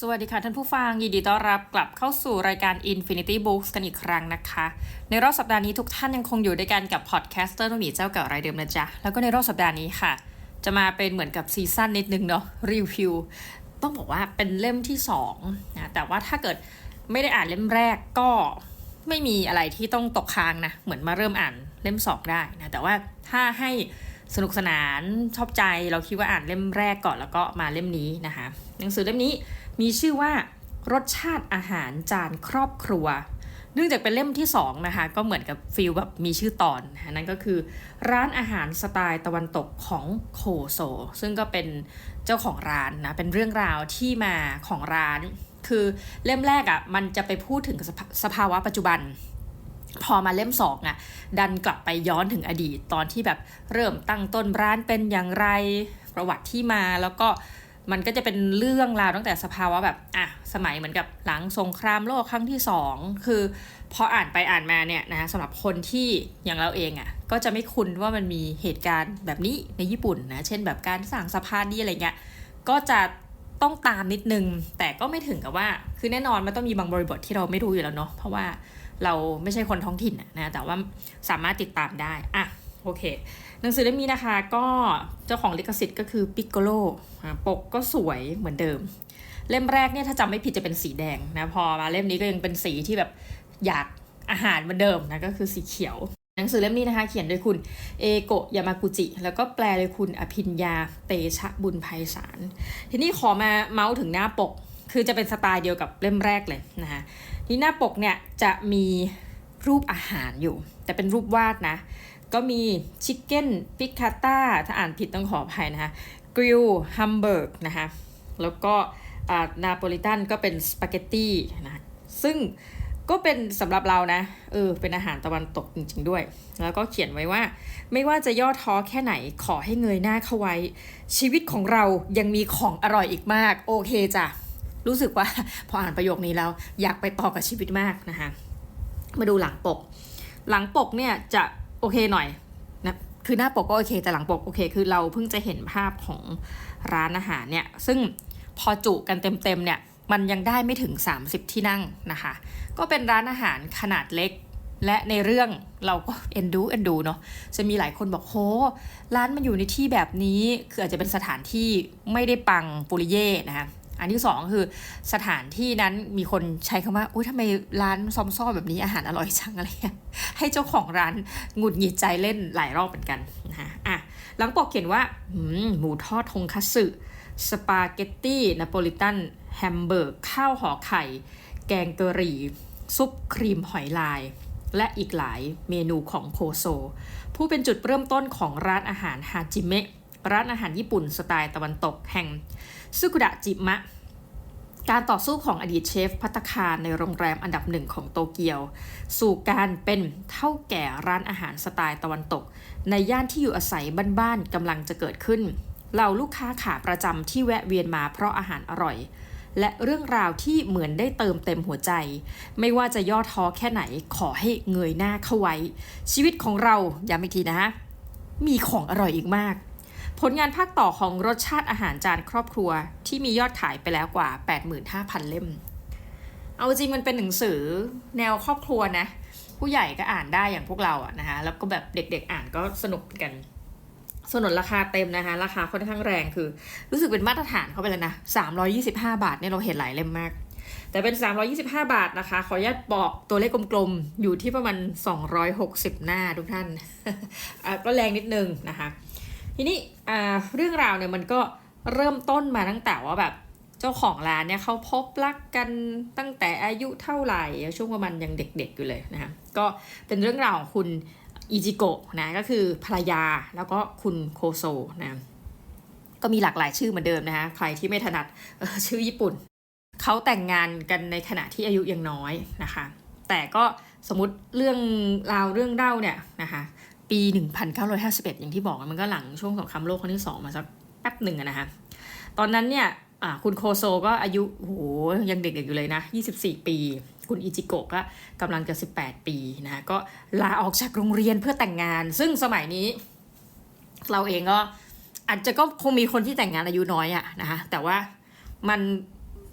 สวัสดีค่ะท่านผู้ฟัง ยินดีต้อนรับกลับเข้าสู่รายการ Infinity Books กันอีกครั้งนะคะ ในรอบสัปดาห์นี้ทุกท่านยังคงอยู่ด้วยกันกับพอดแคสเตอร์นุ่มีเจ้าเก่ารายเดิมนะจ๊ะ แล้วก็ในรอบสัปดาห์นี้ค่ะ จะมาเป็นเหมือนกับซีซั่นนิดนึงเนาะรีวิวต้องบอกว่าเป็นเล่มที่2นะแต่ว่าถ้าเกิดไม่ได้อ่านเล่มแรกก็ไม่มีอะไรที่ต้องตกค้างนะเหมือนมาเริ่มอ่านเล่ม 2 ได้นะแต่ว่าถ้าให้สนุกสนานชอบใจเราคิดว่าอ่านเล่มแรกก่อนแล้วก็มาเล่มนี้นะคะหนังสือเล่มนี้ มีชื่อว่ารสชาติอาหารจานครอบครัว เนื่องจากเป็นเล่มที่2นะคะก็เหมือนกับฟิลแบบมีชื่อตอนนั่นก็คือ ร้านอาหารสไตล์ตะวันตกของโคโซ ซึ่งก็เป็นเจ้าของร้านนะเป็นเรื่องราวที่มาของร้าน คือเล่มแรกอะ่ะมันจะไปพูดถึงสภสภาวะปัจจุบันพอมาเล่มสองอะดันกลับไปย้อนถึงอดีตตอนที่แบบเริ่มตั้งต้นร้านเป็นอย่างไรประวัติที่มาแล้วก็ มันก็จะเป็นเรื่องราวตั้งแต่สภาวะแบบอะสมัยเหมือนกับหลังสงครามโลกครั้งที่สองคือพออ่านไปอ่านมาเนี่ยนะสำหรับคนที่อย่างเราเองอะ่ะก็จะไม่คุ้นว่ามันมีเหตุการณ์แบบนี้ในญี่ปุ่นนะเช่นแบบการสร้างสะพานนี่อะไรเงี้ยก็จะต้องตามนิดนึง แต่ก็ไม่ถึงกับว่า คือแน่นอนมันต้องมีบางบริบทที่เราไม่รู้อยู่แล้วเนาะเพราะว่าเราไม่ใช่คนท้องถิ่นนะแต่ว่าสามารถติดตามได้อะโอเค หนังสือเล่มนี้นะคะ ก็เจ้าของลิขสิทธิ์ก็คือปิกโกโลปกก็สวยเหมือนเดิม เล่มแรกเนี่ยถ้าจำไม่ผิดจะเป็นสีแดงนะพอมาเล่มนี้ก็ยังเป็นสีที่แบบอยากอาหารเหมือนเดิมนะก็คือสีเขียว หนังสือเล่มนี้นะคะ เขียนโดยคุณเอโกะยามากุจิ แล้วก็แปลโดยคุณอภิญญาเตชะบุญภัยสาร ทีนี้ขอมาเมาส์ถึงหน้าปก คือจะเป็นสไตล์เดียวกับเล่มแรกเลยนะคะที่หน้าปกเนี่ยจะมีรูปอาหารอยู่ แต่เป็นรูปวาดนะ ก็มีชิคเก้นปิคาต้าถ้าอ่านผิดต้องขออภัยนะคะกริลฮัมเบิร์กนะคะแล้วก็นาโปลิตันก็เป็นสปาเกตตี้นะซึ่งก็เป็นสำหรับเรานะเออเป็นอาหารตะวันตกจริง ๆ ด้วย แล้วก็เขียนไว้ว่า ไม่ว่าจะย่อท้อแค่ไหนขอให้เงยหน้าเข้าไว้ ชีวิตของเรายังมีของอร่อยอีกมาก โอเคจ้ะรู้สึกว่าพออ่านประโยคนี้แล้วอยากไปต่อกับชีวิตมากนะคะมาดูหลังปก หลังปกเนี่ยจะ เคหน่อยนะคือหน้าปกก็โอเค แต่หลังปกโอเค คือเราเพิ่งจะเห็นภาพของร้านอาหารเนี่ยซึ่งพอจุกันเต็มๆเนี่ยมันยังได้ไม่ถึง 30 ที่นั่งนะคะ ก็เป็นร้านอาหารขนาดเล็ก และในเรื่องเราก็เอ็นดูเอ็นดูเนาะจะมีหลายคนบอกโหร้านมันอยู่ในที่แบบนี้ คืออาจจะเป็นสถานที่ไม่ได้ปังปุริเย่นะคะ อันที่สองคือสถานที่นั้นมีคนใช้คำว่าอุ้ยทำไมร้านซอมซ่อแบบนี้อาหารอร่อยจังอะไรให้เจ้าของร้านหงุดหงิดใจเล่นหลายรอบเหมือนกันนะคะอะหลังปกเขียนว่าหมูทอดทงคัตสึสปาเกตตี้นโปลิตันแฮมเบอร์กข้าวห่อไข่ แกงกะหรี่ซุปครีมหอยลาย และอีกหลายเมนูของโคโซ ผู้เป็นจุดเริ่มต้นของร้านอาหารฮาจิเมะ ร้านอาหารญี่ปุ่นสไตล์ตะวันตกแห่งซึกุดะจิมะ การต่อสู้ของอดีตเชฟพัตคารในโรงแรมอันดับหนึ่งของโตเกียว สู่การเป็นเท่าแก่ร้านอาหารสไตล์ตะวันตก ในย่านที่อยู่อาศัยบ้านๆกำลังจะเกิดขึ้นเหล่าลูกค้าขาประจำที่แวะเวียนมาเพราะอาหารอร่อย และเรื่องราวที่เหมือนได้เติมเต็มหัวใจ ไม่ว่าจะย่อท้อแค่ไหนขอให้เงยหน้าเข้าไว้ ชีวิตของเราย้ำอีกทีนะฮะมีของอร่อยอีกมาก ผลงานภาคต่อของรสชาติอาหารจานครอบครัวที่มียอดขายไปแล้วกว่า 85,000 เล่ม เอาจริงมันเป็นหนังสือแนวครอบครัวนะ ผู้ใหญ่ก็อ่านได้อย่างพวกเราอะนะคะแล้วก็แบบเด็กๆอ่านก็สนุกกันสนนราคาเต็มนะคะ ราคาค่อนข้างแรงคือ รู้สึกเป็นมาตรฐานเข้าไปเลยนะ 325 บาทเนี่ยเราเห็นหลายเล่มมาก แต่เป็น 325 บาทนะคะ ขออนุญาตบอกตัวเลขกลมๆ อยู่ที่ประมาณ 260 หน้าทุกท่าน ก็แรงนิดนึงนะคะ ทีนี้อ่าเรื่องราวเนี่ยมันก็เริ่มต้นมาตั้งแต่ว่าแบบเจ้าของร้านเนี่ยเขาพบรักกันตั้งแต่อายุเท่าไหร่ช่วงประมาณยังเด็กๆอยู่เลยนะคะก็เป็นเรื่องราวของคุณอิจิโกะนะก็คือภรรยาแล้วก็คุณโคโซนะก็มีหลากหลายชื่อเหมือนเดิมนะคะใครที่ไม่ถนัดชื่อญี่ปุ่น เขาแต่งงานกันในขณะที่อายุยังน้อยนะคะ แต่ก็สมมติเรื่องราวเรื่องเล่าเนี่ยนะคะ ปี 1951 อย่างที่บอกมันก็หลังช่วงสงครามโลกครั้งที่สองมาสักแป๊บหนึ่งนะคะตอนนั้นเนี่ยคุณโคโซก็อายุโหยังเด็กๆอยู่เลยนะ 24 ปี คุณอิจิโกะก็กำลังจะ 18 ปีนะก็ลาออกจากโรงเรียนเพื่อแต่งงาน ซึ่งสมัยนี้ เราเองก็อาจจะก็คงมีคนที่แต่งงานอายุน้อยอะนะคะแต่ว่ามัน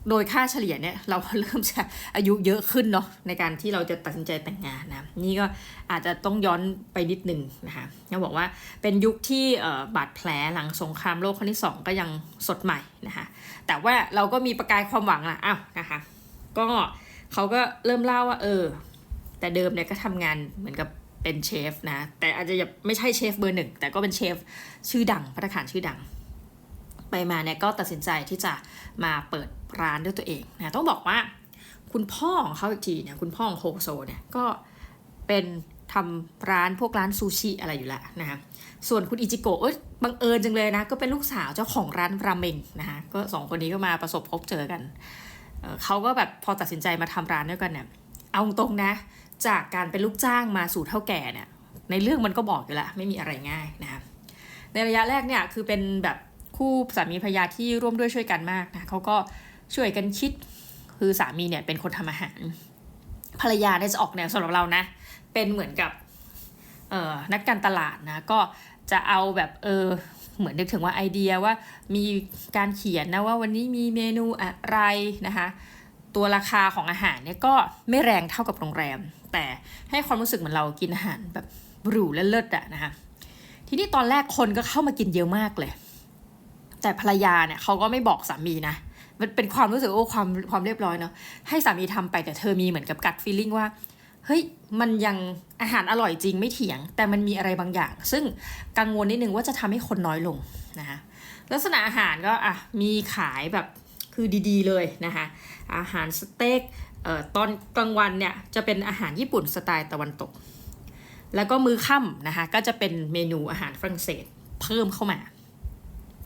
โดยค่าเฉลี่ยเนี่ยเราเริ่มจะอายุเยอะขึ้นเนาะในการที่เราจะตัดสินใจแต่งงานนะนี่ก็อาจจะต้องย้อนไปนิดหนึ่งนะคะเขาบอกว่าเป็นยุคที่บาดแผลหลังสงครามโลกครั้งที่สองก็ยังสดใหม่นะคะแต่ว่าเราก็มีประกายความหวังละอ้าวนะคะก็เขาก็เริ่มเล่าว่าเออ แต่เดิมเนี่ยก็ทำงานเหมือนกับเป็นเชฟนะแต่อาจจะไม่ใช่เชฟเบอร์หนึ่งแต่ก็เป็นเชฟชื่อดังพัตคาชื่อดัง ไปมาเนี่ยก็ตัดสินใจที่จะมาเปิด ร้านด้วยตัวเองนะต้องบอกว่า คุณพ่อของเขาอีกทีเนี่ยคุณพ่อของโฮโซเนี่ยก็เป็นทำร้านพวกร้านซูชิอะไรอยู่แล้วนะคะส่วนคุณอิจิโกะเอ้ยบังเอิญจังเลยนะ ก็เป็นลูกสาวเจ้าของร้านราเมงนะคะก็สองคนนี้ก็มาประสบพบเจอกันเเขาก็แบบพอตัดสินใจมาทำร้านด้วยกันเนี่ยเอาตรงนะ จากการเป็นลูกจ้างมาสู่เท่าแก่เนี่ยในเรื่องมันก็บอกอยู่แล้วไม่มีอะไรง่ายนะคะในระยะแรกเนี่ยคือเป็นแบบคู่สามีภรรยาที่ร่วมด้วยช่วยกันมากนะเขาก็ ช่วยกันคิด คือสามีเนี่ยเป็นคนทำอาหาร ภรรยาเนี่ยจะออกแนวสำหรับเรานะ เป็นเหมือนกับเออนักการตลาดนะ ก็จะเอาแบบเออเหมือนนึกถึงว่าไอเดียว่ามีการเขียนนะว่าวันนี้มีเมนูอะไรนะคะตัวราคาของอาหารเนี่ยก็ไม่แรงเท่ากับโรงแรม แต่ให้ความรู้สึกเหมือนเรากินอาหารแบบหรูและเลิศอะนะคะทีนี้ตอนแรกคนก็เข้ามากินเยอะมากเลย แต่ภรรยาเนี่ยเขาก็ไม่บอกสามีนะ มันเป็นความรู้สึกโอ้ความความเรียบร้อยเนาะให้สามีทำไปแต่เธอมีเหมือนกับกัดฟีลลิ่งว่าเฮ้ยมันยังอาหารอร่อยจริงไม่เถียง แต่มันมีอะไรบางอย่าง ซึ่งกังวลนิดนึงว่าจะทำให้คนน้อยลงนะคะลักษณะอาหารก็อะมีขายแบบคือดีๆเลยนะคะอาหารสเต็กเอ่อตอนกลางวันเนี่ยจะเป็นอาหารญี่ปุ่นสไตล์ตะวันตก แล้วก็มื้อค่ำนะคะก็จะเป็นเมนูอาหารฝรั่งเศสเพิ่มเข้ามา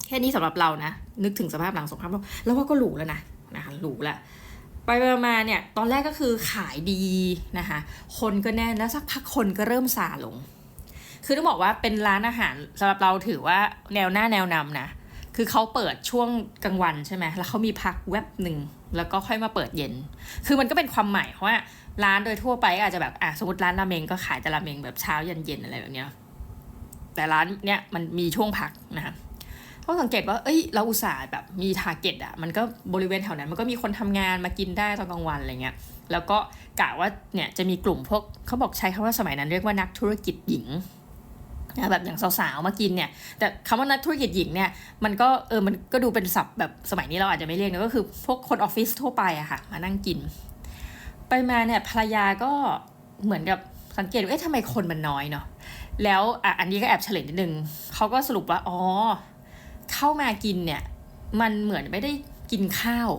แค่นี้สำหรับเรานะ นึกถึงสภาพหลังสงครามโลกแล้วว่าก็หรูแล้วนะนะคะหรูละไปมาเนี่ยตอนแรกก็คือขายดีนะคะคนก็แน่นแล้วสักพักคนก็เริ่มซาลง คือต้องบอกว่าเป็นร้านอาหารสำหรับเราถือว่าแนวหน้าแนวนำนะคือเขาเปิดช่วงกลางวันใช่ไหม แล้วเขามีพักแวบหนึ่ง แล้วก็ค่อยมาเปิดเย็น คือมันก็เป็นความใหม่เพราะว่าร้านโดยทั่วไปอาจจะแบบ อะสมมติร้านราเมงก็ขายแต่ราเมงแบบเช้าเย็นเย็นอะไรแบบเนี้ย แต่ร้านเนี้ยมันมีช่วงพักนะคะ ก็สังเกตว่าเอ้ยเราอุตส่าห์แบบมีทาร์เก็ตอะมันก็บริเวณแถวนั้น มันก็มีคนทำงานมากินได้ตอนกลางวันอะไรเงี้ยแล้วก็กะว่าเนี่ยจะมีกลุ่มพวกเขาบอกใช้คำว่าสมัยนั้นเรียกว่านักธุรกิจหญิงนะแบบอย่างสาวๆมากินเนี่ย แต่คำว่านักธุรกิจหญิงเนี่ยมันก็เออมันก็ดูเป็นศัพท์แบบสมัยนี้เราอาจจะไม่เรียกนะก็คือพวกคนออฟฟิศทั่วไปอะค่ะมานั่งกิน ไปมาเนี่ยภรรยาก็เหมือนกับสังเกตว่าเอ๊ะทำไมคนมันน้อยเนาะแล้วอะอันนี้ก็แอบเฉลยนิดนึงเขาก็สรุปว่าอ๋อ เข้ามากินเนี่ย มันเหมือนไม่ได้กินข้าว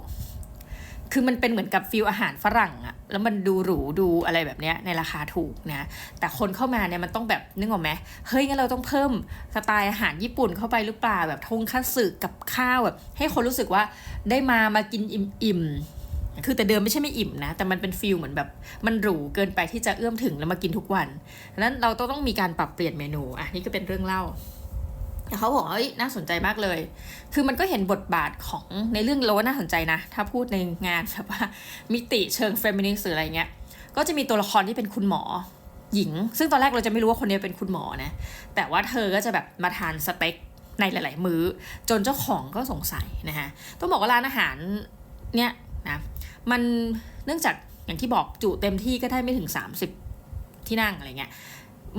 คือมันเป็นเหมือนกับฟิลอาหารฝรั่งอะแล้วมันดูหรูดูอะไรแบบเนี้ยในราคาถูกนะ แต่คนเข้ามาเนี่ยมันต้องแบบนึกออกไหมเฮ้ยงั้นเราต้องเพิ่มสไตล์อาหารญี่ปุ่นเข้าไปหรือเปล่าแบบทงคัตสึกับข้าวแบบ ให้คนรู้สึกว่าได้มามากินอิ่มๆคือแต่เดิมไม่ใช่ไม่อิ่มนะ แต่มันเป็นฟิลเหมือนแบบมันหรูเกินไปที่จะเอื้อมถึงแล้วมากินทุกวันนั้นเราต้องต้องมีการปรับเปลี่ยนเมนูอะนี่ก็เป็นเรื่องเล่า เขาบอกเฮ้ยน่าสนใจมากเลย คือมันก็เห็นบทบาทของในเรื่องโลน่าสนใจนะ ถ้าพูดในงานแบบว่ามิติเชิงเฟมินิสต์หรืออะไรเงี้ย ก็จะมีตัวละครที่เป็นคุณหมอหญิง ซึ่งตอนแรกเราจะไม่รู้ว่าคนนี้เป็นคุณหมอนะ แต่ว่าเธอก็จะแบบมาทานสเต็กในหลาย ๆ มื้อ จนเจ้าของก็สงสัยนะฮะต้องบอกว่าร้านอาหารเนี่ยนะมันเนื่องจากอย่างที่บอกจุเต็มที่ก็ได้ไม่ถึง 30 ที่นั่งอะไรเงี้ย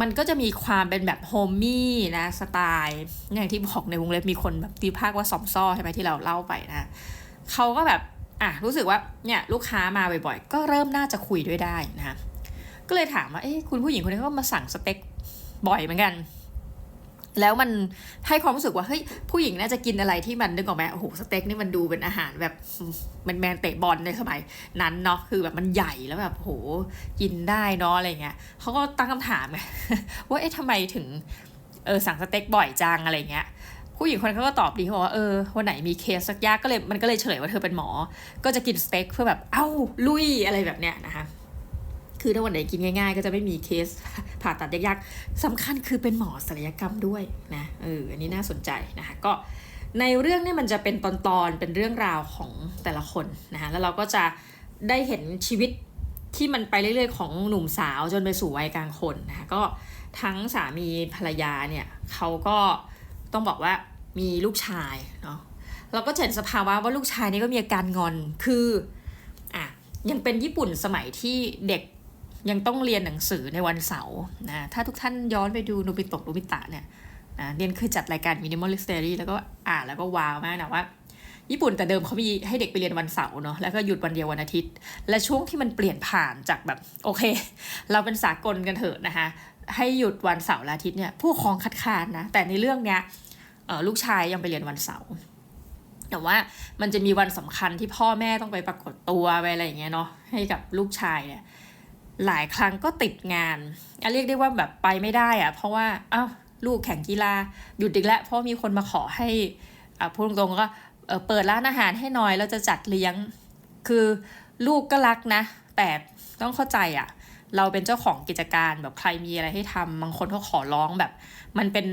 มันก็จะมีความเป็นแบบโฮมมี่นะสไตล์อย่างที่บอกในวงเล็บมีคนแบบตีภาคว่าสอมซ้อใช่ไหมที่เราเล่าไปนะเขาก็แบบอะรู้สึกว่าเนี่ยลูกค้ามาบ่อยๆ ก็เริ่มน่าจะคุยด้วยได้นะก็เลยถามว่าเอ้คุณผู้หญิงคนนี้ก็มาสั่งสเต็กบ่อยเหมือนกัน แล้วมันให้ความรู้สึกว่าเฮ้ยผู้หญิงน่าจะกินอะไรที่มันนึกออกไหมโอ้โหสเต็กนี่มันดูเป็นอาหารแบบมันแมนเตะบอลในสมัยนั้นเนาะคือแบบมันใหญ่แล้วแบบโหกินได้เนาะอะไรเงี้ยเขาก็ตั้งคำถามไงว่าเอ๊ะทำไมถึงเออสั่งสเต็กบ่อยจังอะไรเงี้ยผู้หญิงคนเขาก็ตอบดีเขาบอกว่าเออวันไหนมีเคสสักยากก็เลยมันก็เลยเฉลยว่าเธอเป็นหมอ ก็จะกินสเต็กเพื่อแบบเอ้าลุยอะไรแบบเนี้ยนะคะ คือถ้าวันไหนกินง่ายๆ ก็จะไม่มีเคสผ่าตัดยากๆสำคัญคือเป็นหมอศัลยกรรมด้วยนะเอออันนี้น่าสนใจนะคะก็ในเรื่องนี้มันจะเป็นตอนๆเป็นเรื่องราวของแต่ละคนนะคะแล้วเราก็จะได้เห็นชีวิตที่มันไปเรื่อยๆ ของหนุ่มสาวจนไปสู่วัยกลางคนนะคะก็ทั้งสามีภรรยาเนี่ยเขาก็ต้องบอกว่ามีลูกชายเนาะเราก็เห็นสภาวะว่าลูกชายนี่ก็มีอาการงอนคืออะยังเป็นญี่ปุ่นสมัยที่เด็ก ยังต้องเรียนหนังสือในวันเสาร์นะถ้าทุกท่านย้อนไปดูนูบิโตะนูบิตะเนี่ยนะเรียนคือจัดรายการ Minimalist Diary แล้วก็อ่านแล้วก็ว้าวมากนะว่า ญี่ปุ่นแต่เดิมเขามีให้เด็กไปเรียนวันเสาร์เนาะแล้วก็หยุดวันเดียววันอาทิตย์ และช่วงที่มันเปลี่ยนผ่านจากแบบโอเค เราเป็นสากลกันเถอะนะคะให้หยุดวันเสาร์และอาทิตย์เนี่ยผู้ปกครองคัดค้านนะแต่ในเรื่องเนี้ยลูกชายยังไปเรียนวันเสาร์แต่ว่ามันจะมีวันสำคัญที่พ่อแม่ต้องไปปรากฏตัวไปอะไรอย่างเงี้ยเนาะให้กับลูกชายเนี่ย หลายครั้งก็ติดงานอะเรียกได้ว่าแบบไปไม่ได้อะเพราะว่าอ้าวลูกแข่งกีฬาหยุดอีกแล้ว เพราะมีคนมาขอให้อะพูดตรงๆก็เปิดร้านอาหารให้หน่อยแล้วจะจัดเลี้ยง คือลูกก็รักนะ แต่ต้องเข้าใจอะเราเป็นเจ้าของกิจการแบบใครมีอะไรให้ทำบางคนเขาขอร้องแบบ มันเป็น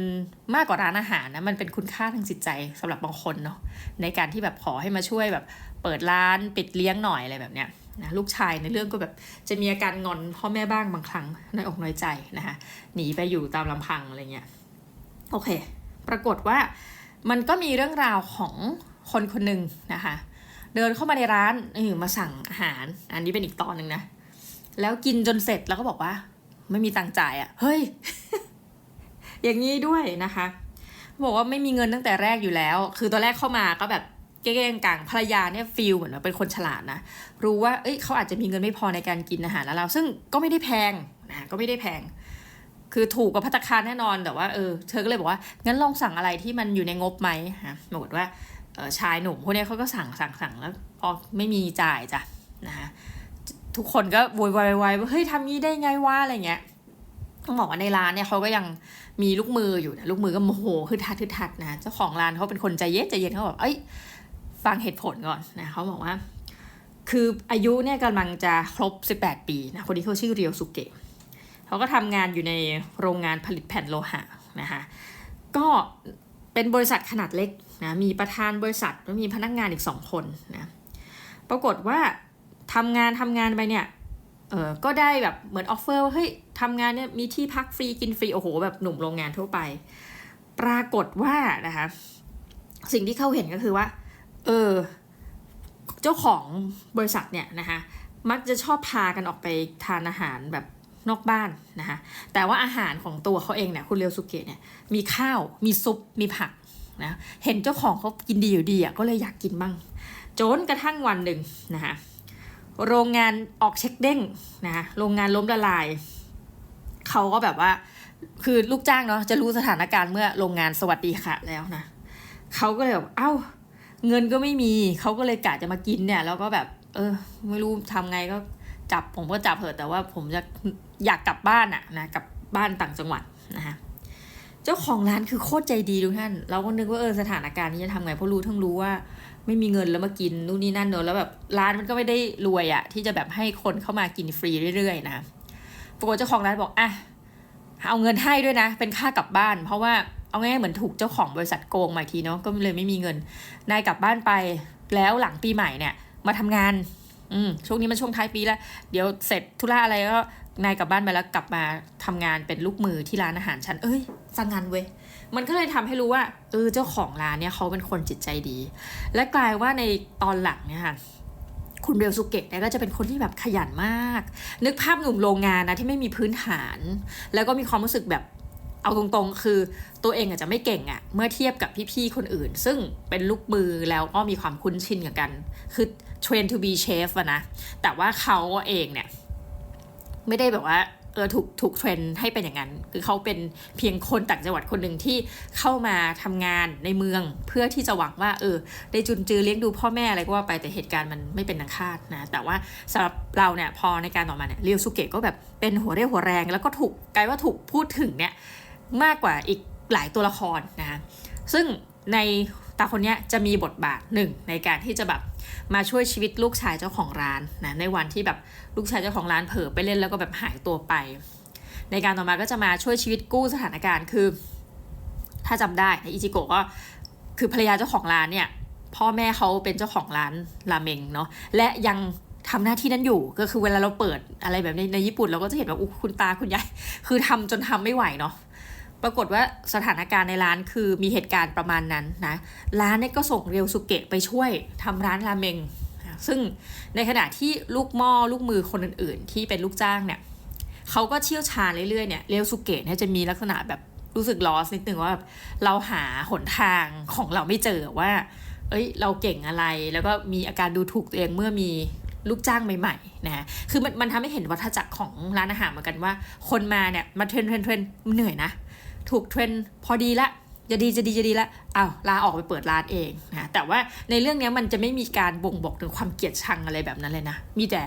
มากกว่าร้านอาหารนะมันเป็นคุณค่าทางจิตใจสำหรับบางคนเนาะในการที่แบบขอให้มาช่วยแบบเปิดร้านปิดเลี้ยงหน่อยอะไรแบบเนี้ย นะลูกชายในเรื่องก็แบบจะมีอาการงอนพ่อแม่บ้างบางครั้งน้อยอกน้อยใจนะคะหนีไปอยู่ตามลำพังอะไรเงี้ยโอเค ปรากฏว่ามันก็มีเรื่องราวของคนคนหนึ่งนะคะเดินเข้ามาในร้านเออมาสั่งอาหาร อันนี้เป็นอีกตอนหนึ่งนะ แล้วกินจนเสร็จแล้วก็บอกว่า ไม่มีตังค์จ่ายอะ่ะ เฮ้ย อย่างนี้ด้วยนะคะ บอกว่าไม่มีเงินตั้งแต่แรกอยู่แล้ว คือตอนแรกเข้ามาก็แบบ เก้งกลางภรรยาเนี่ยฟีลเหมือนว่าเป็นคนฉลาดนะ รู้ว่าเอ้ยเขาอาจจะมีเงินไม่พอในการกินอาหารแล้วเราซึ่งก็ไม่ได้แพงนะก็ไม่ได้แพง คือถูกกว่าพัตคารแน่นอนแต่ว่าเออเธอก็เลยบอกว่างั้นลองสั่งอะไรที่มันอยู่ในงบไหมฮะบอกฏว่าออชายหนุ่มพวกนี้เขาก็สั่งสั่งสั่งแล้วพอไม่มีจ่ายจ้ะนะคะทุกคนก็โวยวายวายว่าเฮ้ยทำนี้ได้ไงวะอะไรเงี้ยต้องบอกว่าในร้านเนี่ยเขาก็ยังมีลูกมืออยู่นะลูกมือก็โมโหคือทัดทัดนะเจ้าของร้านเขาเป็นคนใจเย็นใจเย็นเขาบอกเอ้ย ฟังเหตุผลก่อนนะเขาบอกว่า คืออายุเนี่ยกำลังจะครบ 18 ปีนะคนนี้เขาชื่อเรียวสุเกะเขาก็ทำงานอยู่ในโรงงานผลิตแผ่นโลหะนะคะก็เป็นบริษัทขนาดเล็กนะมีประธานบริษัทแล้วมีพนักงานอีกสองคนนะปรากฏว่าทำงานทำงานไปเนี่ยเออก็ได้แบบเหมือนออฟเฟอร์ว่าเฮ้ยทำงานเนี่ยมีที่พักฟรีกินฟรีโอ้โหแบบหนุ่มโรงงานทั่วไป ปรากฏว่านะคะสิ่งที่เขาเห็นก็คือว่า เออ เจ้าของบริษัทเนี่ยนะคะมักจะชอบพากันออกไปทานอาหารแบบนอกบ้านนะคะแต่ว่าอาหารของตัวเขาเองเนี่ยคุณเรียวสุเกะเนี่ยมีข้าวมีซุปมีผักนะเห็นเจ้าของเขากินดีอยู่ดีอะก็เลยอยากกินบ้างจนกระทั่งวันหนึ่งนะคะโรงงานออกเช็คเด้งนะคะโรงงานล้มละลายเขาก็แบบว่าคือลูกจ้างเนาะจะรู้สถานการณ์เมื่อโรงงานสวัสดีค่ะแล้วนะเขาก็เลยแบบเอ้า เงินก็ไม่มีเขาก็เลยกะจะมากินเนี่ย แล้วก็แบบ เออ ไม่รู้ทำไงก็จับผมก็จับเถอะแต่ว่าผมจะอยากกลับบ้านอะนะกลับบ้านต่างจังหวัดนะคะเจ้าของร้านคือโคตรใจดีทุกท่าน เราก็นึกว่าเออสถานการณ์นี้จะทำไงเพราะรู้ทั้งรู้ว่า ไม่มีเงินแล้วมากินนู่นนี่นั่นเนอะแล้วแบบร้านมันก็ไม่ได้รวยอะที่จะแบบให้คนเข้ามากินฟรีเรื่อยๆนะปรากฏเจ้าของร้านบอกอะเอาเงินให้ด้วยนะ เป็นค่ากลับบ้าน เพราะว่า เอาง่ายเหมือนถูกเจ้าของบริษัทโกงมาอีกทีเนาะก็เลยไม่มีเงิน นายกลับบ้านไปแล้วหลังปีใหม่เนี่ย มาทำงาน อืมช่วงนี้มันช่วงท้ายปีแล้ว เดี๋ยวเสร็จธุระอะไรก็นายกลับบ้านไปแล้วกลับมาทำงานเป็นลูกมือที่ร้านอาหารฉันเอ้ยสังงานเว้ยมันก็เลยทำให้รู้ว่าเออเจ้าของร้านเนี่ยเขาเป็นคนจิตใจดี และกลายว่าในตอนหลังเนี่ยค่ะคุณเรียวสุเกะเนี่ยก็จะเป็นคนที่แบบขยันมาก นึกภาพหนุ่มโรงงานนะที่ไม่มีพื้นฐาน แล้วก็มีความรู้สึกแบบ เอาตรงๆ คือตัวเองอาจจะไม่เก่งอะเมื่อเทียบกับพี่ๆ คนอื่น ซึ่งเป็นลูกมือแล้วก็มีความคุ้นชินกับกัน คือเทรน to be chef อะนะ แต่ว่าเขาเองเนี่ย ไม่ได้แบบว่าเออถูกถูกเทรนให้เป็นอย่างนั้น คือเขาเป็นเพียงคนต่างจังหวัดคนหนึ่งที่เข้ามาทำงานในเมืองเพื่อที่จะหวังว่า เออ ได้จุนจือเลี้ยงดูพ่อแม่อะไรก็ว่าไปแต่เหตุการณ์มันไม่เป็นดังคาดนะ แต่ว่าสำหรับเราเนี่ยพอในการต่อมาเนี่ยเรียวสุเกะก็แบบเป็นหัวเรี่ยวหัวแรง แล้วก็ถูกกลายว่าถูกพูดถึงเนี่ย มากกว่าอีกหลายตัวละครนะซึ่งในตาคนนี้จะมีบทบาทหนึ่งในการที่จะแบบมาช่วยชีวิตลูกชายเจ้าของร้านนะในวันที่แบบลูกชายเจ้าของร้านเผลอไปเล่นแล้วก็แบบหายตัวไป ในการต่อมาก็จะมาช่วยชีวิตกู้สถานการณ์คือ ถ้าจำได้ในอิจิโกะก็คือภรรยาเจ้าของร้านเนี่ยพ่อแม่เขาเป็นเจ้าของร้านราเมงเนาะและยังทำหน้าที่นั้นอยู่ก็คือเวลาเราเปิดอะไรแบบในในญี่ปุ่นเราก็จะเห็นว่าอุ๊ยคุณตาคุณยายคือทำจนทำไม่ไหวเนาะ ปรากฏว่าสถานการณ์ในร้านคือมีเหตุการณ์ประมาณนั้นนะร้านเนี่ยก็ส่งเรียวสุเกะไปช่วยทำร้านราเมง ซึ่งในขณะที่ลูกหม้อลูกมือคนอื่น ๆ ที่เป็นลูกจ้างเนี่ยเขาก็เชี่ยวชาญเรื่อยๆเนี่ยเรียวสุเกะเนี่ยจะมีลักษณะแบบรู้สึกลอสนิดนึงว่าแบบเราหาหนทางของเราไม่เจอว่า เอ้ย เราเก่งอะไรแล้วก็มีอาการดูถูกตัวเองเมื่อมีลูกจ้างใหม่ ๆ นะ คือมันมันทำให้เห็นวัฏจักรของร้านอาหารเหมือนกันว่า คนมาเนี่ยมาเทรนเทรนเทรนเหนื่อยนะ ถูกเทรนพอดีละจะดีจะดีจะดีละอ้าวลาออกไปเปิดร้านเองนะแต่ว่าในเรื่องนี้มันจะไม่มีการบ่งบอกถึงความเกลียดชังอะไรแบบนั้นเลยนะ มีแต่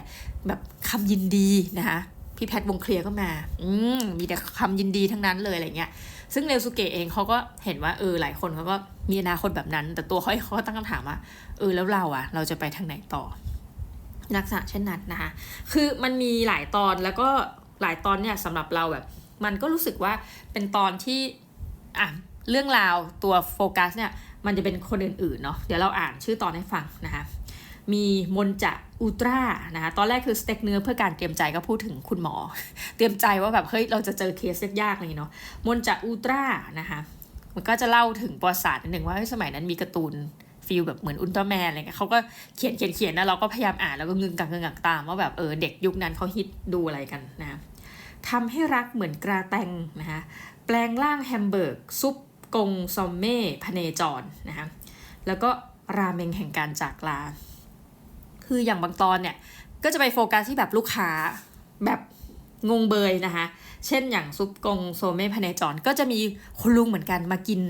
แบบคำยินดีนะคะพี่แพทวงเคลียร์ก็มา อืมมีแต่คำยินดีทั้งนั้นเลยอะไรเงี้ย ซึ่งเรวสุเกะเองเขาก็เห็นว่าเออหลายคนเขาก็มีอนาคตแบบนั้น แต่ตัวเขาเขาก็ตั้งคำถามว่าเออแล้วเราอะเราจะไปทางไหนต่อลักษณะเช่นนั้นนะคะ คือมันมีหลายตอนแล้วก็หลายตอนเนี่ยสำหรับเราแบบ มันก็รู้สึกว่าเป็นตอนที่อะเรื่องราวตัวโฟกัสเนี่ยมันจะเป็นคนอื่นๆเนาะเดี๋ยวเราอ่านชื่อตอนให้ฟังนะคะมีมนจะอุตรานะคะตอนแรกคือสเต็กเนื้อเพื่อการเตรียมใจก็พูดถึงคุณหมอ เตรียมใจว่าแบบเฮ้ยเราจะเจอเคสยากๆเลยเนาะมนจะอุตรานะคะมันก็จะเล่าถึงประวัติศาสตร์นิดหนึ่งว่าสมัยนั้นมีการ์ตูนฟีลแบบเหมือนอุลตร้าแมนอะไรเงี้ยเขาก็เขียนเขียนเขียนนะเราก็พยายามอ่านแล้วก็งึงกังงึงกังตามว่าแบบเออเด็กยุคนั้นเขาฮิตดูอะไรกันนะ ทำให้รักเหมือนกราแตงนะคะแปลงร่างแฮมเบอร์กซุปกงซอมเม่พเนจรนะคะแล้วก็ราเมงแห่งการจากลา คืออย่างบางตอนเนี่ย ก็จะไปโฟกัสที่แบบลูกค้าแบบงงเบยนะคะเช่นอย่างซุปกงโซเม่พเนจรก็จะมีคุณลุงเหมือนกันมากิน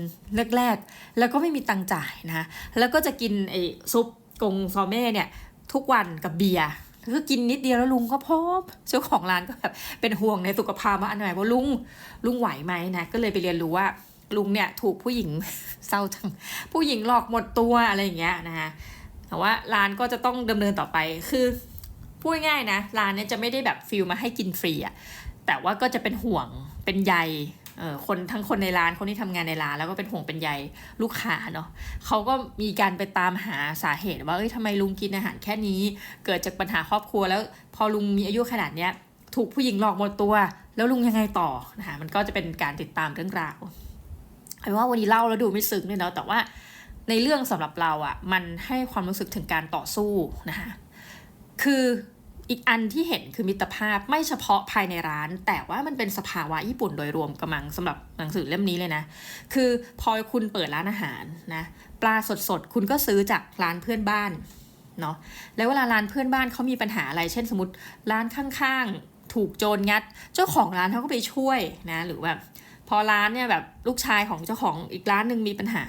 แรกๆ แล้วก็ไม่มีตังจ่ายนะคะแล้วก็จะกินไอ้ซุปกงโซเม่เนี่ยทุกวันกับเบียร์ คือกินนิดเดียวแล้วลุงก็พบเจ้าของร้านก็แบบเป็นห่วงในสุขภาพว่าอันไหนว่าลุงลุงไหวไหมนะก็เลยไปเรียนรู้ว่าลุงเนี่ยถูกผู้หญิงเศร้าจังผู้หญิงหลอกหมดตัวอะไรอย่างเงี้ยนะคะแต่ว่าร้านก็จะต้องดำเนินต่อไปคือพูดง่ายนะร้านเนี้ยจะไม่ได้แบบฟิลมาให้กินฟรีอะแต่ว่าก็จะเป็นห่วงเป็นใย คนทั้งคนในร้านคนที่ทำงานในร้าน แล้วก็เป็นห่วงเป็นใยลูกค้าเนาะเขาก็มีการไปตามหาสาเหตุว่าเอ้ยทำไมลุงกินอาหารแค่นี้ เกิดจากปัญหาครอบครัว แล้วพอลุงมีอายุขนาดเนี้ยถูกผู้หญิงหลอกหมดตัว แล้วลุงยังไงต่อนะคะมันก็จะเป็นการติดตามเรื่องราวเอาว่าวันนี้เล่าแล้วดูไม่ซึ้งเลยเนาะแต่ว่าในเรื่องสำหรับเราอะ่ะมันให้ความรู้สึกถึงการต่อสู้นะคะคือ อีกอันที่เห็นคือมิตรภาพไม่เฉพาะภายในร้าน แต่ว่ามันเป็นสภาวะญี่ปุ่นโดยรวมกำลังสำหรับหนังสือเล่มนี้เลยนะ คือพอคุณเปิดร้านอาหารนะปลาสดๆ คุณก็ซื้อจากร้านเพื่อนบ้านเนาะแล้วเวลาร้านเพื่อนบ้านเขามีปัญหาอะไร เช่นสมมติร้านข้างๆ ถูกโจรงัด เจ้าของร้านเขาก็ไปช่วยนะ หรือแบบพอร้านเนี่ยแบบลูกชายของเจ้าของอีกร้านหนึ่งมีปัญหา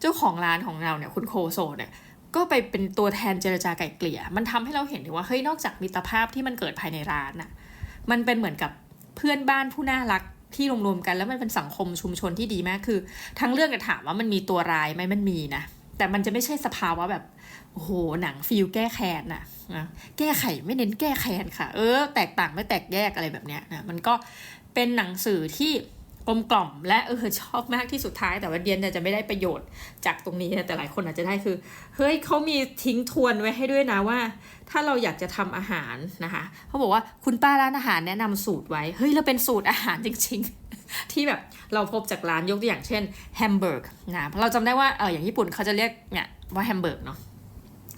เจ้าของร้านของเราเนี่ยคุณโคโซเนี่ย ก็ไปเป็นตัวแทนเจรจาไก่เกลี่ย มันทำให้เราเห็นถึงว่าเฮ้ยนอกจากมิตรภาพที่มันเกิดภายในร้านน่ะ มันเป็นเหมือนกับเพื่อนบ้านผู้น่ารักที่รวมๆกันแล้วมันเป็นสังคมชุมชนที่ดีมากคือ ทั้งเรื่องจะถามว่ามันมีตัวร้ายไหมมันมีนะ แต่มันจะไม่ใช่สภาวะแบบโอ้โหหนังฟิลแก้แค้นน่ะนะแก้ไขไม่เน้นแก้แค้นค่ะ เออ แตกต่างไม่แตกแยกอะไรแบบเนี้ยนะมันก็เป็นหนังสือที่ กลมกล่อมและเออชอบมากที่สุดท้ายแต่ว่าเดียนจะไม่ได้ประโยชน์จากตรงนี้นะแต่หลายคนอาจจะได้คือเฮ้ยเขามีทิ้งทวนไว้ให้ด้วยนะว่า ถ้าเราอยากจะทำอาหารนะคะเขาบอกว่าคุณป้าร้านอาหารแนะนำสูตรไว้เฮ้ยเราเป็นสูตรอาหารจริง ๆ ที่แบบเราพบจากร้านยกตัวอย่างเช่นแฮมเบอร์กนะเราจำได้ว่าเอออย่างญี่ปุ่นเขาจะเรียกเนี่ยว่าแฮมเบอร์กเนาะ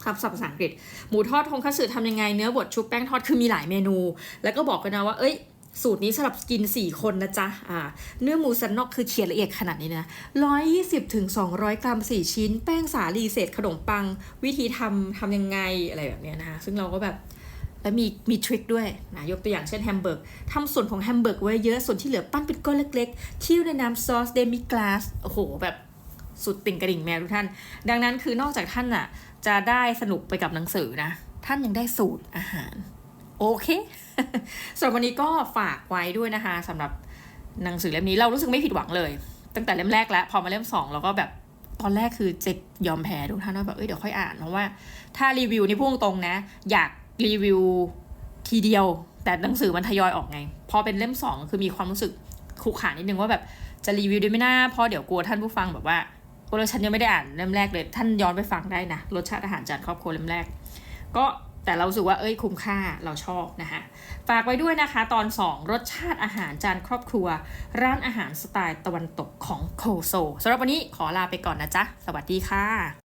ครับศัพท์ภาษาอังกฤษ หมูทอดทงคัตสึทำยังไงเนื้อบดชุบแป้งทอดคือมีหลายเมนู แล้วก็บอกกันนะว่าเอ้ย สูตรนี้สำหรับกิน 4 คนนะจ๊ะอ่าเนื้อหมูสันนอกคือเขียนละเอียดขนาดนี้นะ 120ถึง200 กรัม 4 ชิ้น แป้งสาลีเศษขนมปัง วิธีทำทำยังไงอะไรแบบเนี้ยนะคะ ซึ่งเราก็แบบแล้วมีมีทริคด้วยนะยกตัวอย่างเช่นแฮมเบอร์กทำส่วนของแฮมเบอร์กไว้เยอะส่วนที่เหลือปั้นเป็นก้อนเล็กๆเคี่ยวในน้ำซอสเดมิกลาสโอ้โห แบบสุดติ่งกระดิ่งแมวทุกท่าน ดังนั้นคือนอกจากท่านอะจะได้สนุกไปกับหนังสือนะ ท่านยังได้สูตรอาหาร โอเค สำหรับวันนี้ก็ฝากไว้ด้วยนะคะสำหรับหนังสือเล่มนี้เรารู้สึกไม่ผิดหวังเลย ตั้งแต่เล่มแรกแล้ว พอมาเล่มสองเราก็แบบตอนแรกคือเจะยอมแพ้ทุกท่านว่าแบบเอ้ยเดี๋ยวค่อยอ่านเพราะว่าถ้ารีวิวนี่พูดตรงนะ อยากรีวิวทีเดียว แต่หนังสือมันทยอยออกไง พอเป็นเล่มสองคือมีความรู้สึกขุกขานิดนึงว่าแบบจะรีวิวได้ไหมนะเพราะเดี๋ยวกลัวท่านผู้ฟังแบบว่าโอ้แล้วฉันยังไม่ได้อ่านเล่มแรกเลย ท่านย้อนไปฟังได้นะรสชาติอาหารจานครอบครัวเล่มแรก ก็ แต่เรารู้สึกว่าเอ้ยคุ้มค่าเราชอบนะคะฝากไว้ด้วยนะคะ ตอน 2 รสชาติอาหารจานครอบครัว ร้านอาหารสไตล์ตะวันตกของโคโซสำหรับวันนี้ขอลาไปก่อนนะจ๊ะ สวัสดีค่ะ